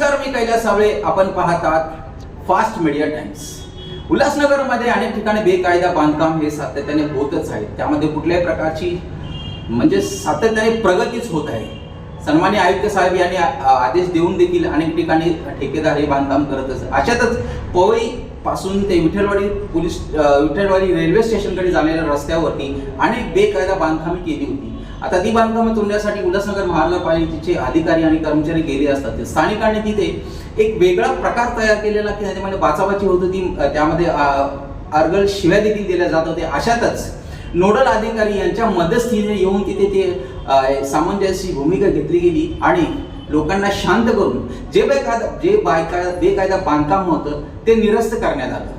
कैलास सावळे. आपण पाहतात fast media times उल्हासनगरमध्ये अनेक ठिकाणी बेकायदा बांधकाम हे सातत्याने होतच आहे. त्यामध्ये कुठल्याही प्रकारची म्हणजे सातत्याने प्रगतीच होत आहे. सन्मान्य आयुक्त साहेब यांनी आदेश देऊन देखील अनेक ठिकाणी ठेकेदार हे बांधकाम करतच अशातच पवई पासून ते विठ्ठलवाडी पोलीस विठ्ठलवाडी रेल्वे स्टेशनकडे जाणाऱ्या रस्त्यावरती अनेक बेकायदा बांधकामे केली होती. आता ती बांधकामे तोडण्यासाठी उल्हासनगर महानगरपालिकेचे अधिकारी आणि कर्मचारी गेले असतात. ते स्थानिकांनी तिथे एक वेगळा प्रकार तयार केलेला की त्याच्यामध्ये बाचाबाची होत होती. त्यामध्ये अर्गल शिव्या देखील दिल्या जात होते अशातच नोडल अधिकारी यांच्या मध्यस्थीने येऊन तिथे ते सामंजस्याची भूमिका घेतली गेली आणि लोकांना शांत करून जे बेकायदा जे बायका बेकायदा बांधकाम होतं ते निरस्त करण्यात आलं.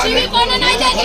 শিবির কোনো নাই দেখে